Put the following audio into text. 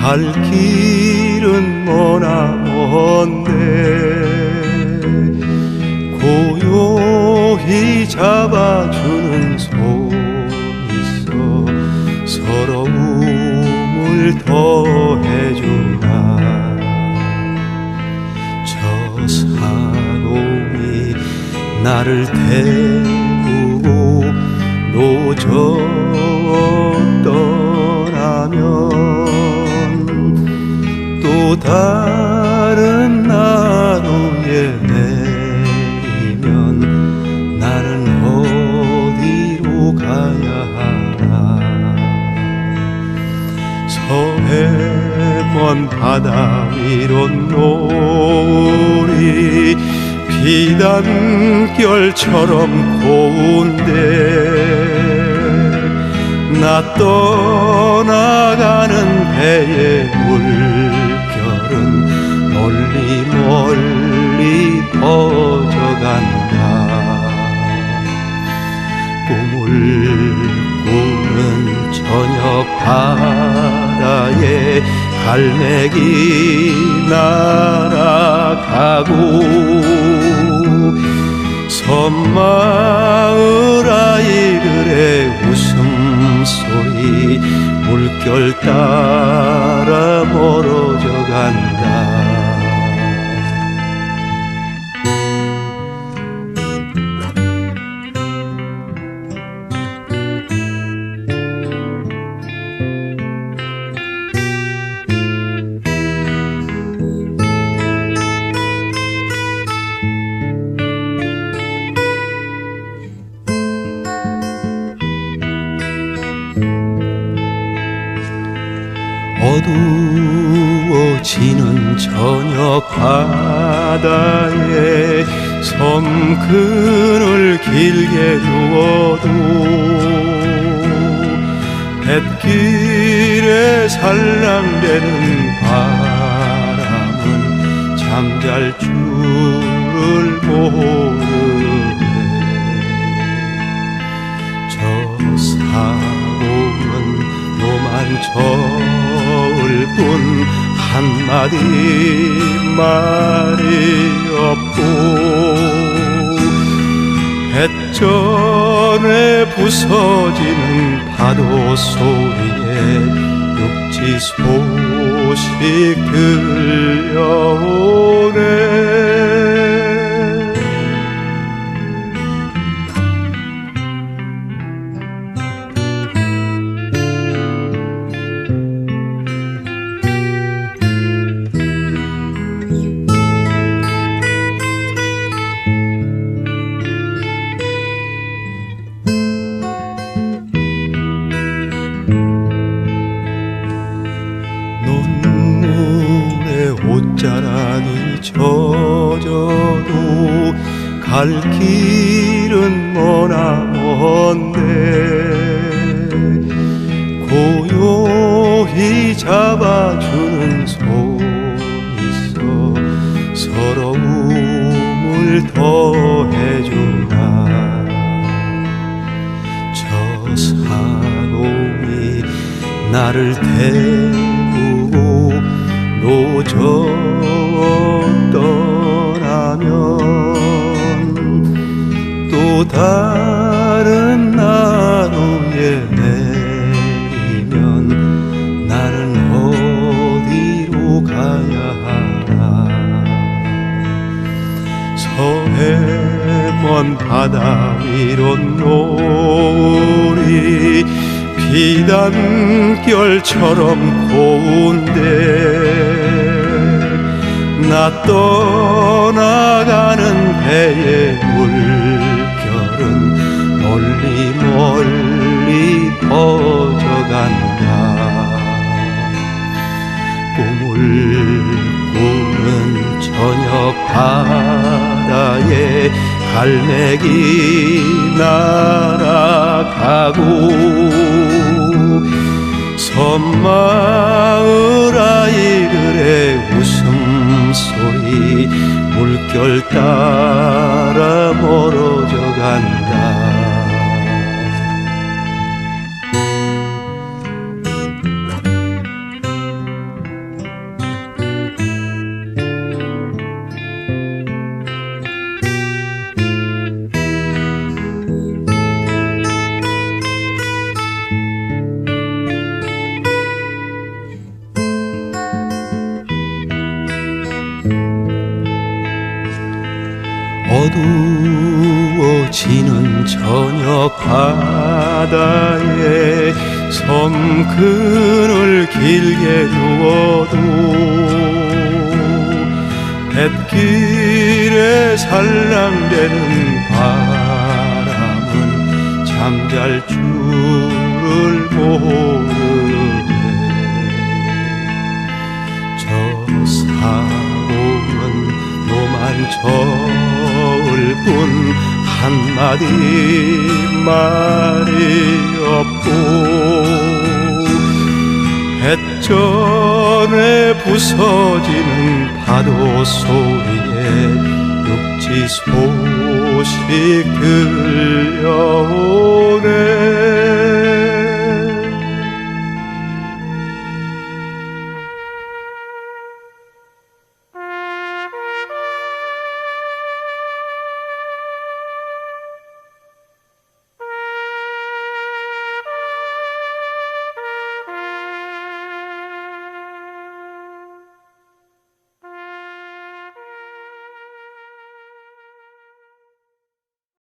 갈 길은 머나 먼데 고요히 잡아주는 손 있어 서러움을 더해주나. 저 사공이 나를 태우고 떠나면 또 다른 나루에 내리면 나는 어디로 가야 하나? 서해 먼 바다 위로 노을이 비단결처럼 고운데 나 떠나가는 배의 물결은 멀리 멀리 퍼져간다. 꿈을 꾸는 저녁 바다에 갈매기 날아가고 섬마을 아이들의 웃음소리 물결 따라 어두워지는 저녁 바다에 섬 그늘 길게 누워도 뱃길에 살랑대는 바람은 잠잘 줄을 모르네. 저 사고는 노만 저울뿐 한마디 말이 없고 배전에 부서지는 파도 소리에 육지 소식 들려오네 자락이 젖어도 갈 길은 머나 먼데. 고요히 잡아주는 손 있어 서러움을 더해주나. 저 사공이 나를 태우고 떠나면 또 다른 나루에 내리면 나는 어디로 가야 하나? 서해 먼 바다 위로 노을이 비단결처럼 고운데 나 떠나가는 배의 물결은 멀리 멀리 퍼져간다. 꿈을 꾸는 저녁 바다에 갈매기 날아가고 섬마을 아이들의 웃음소리 물결 따라 어두워지는 저녁 바다에 섬근을 길게 누워도 뱃길에 살랑대는 바람은 잠잘 줄을 모르네. 저 사고는 노만 저을 뿐 한마디 말이 없고 뱃전에 부서지는 파도 소리에 육지 소식 들려오네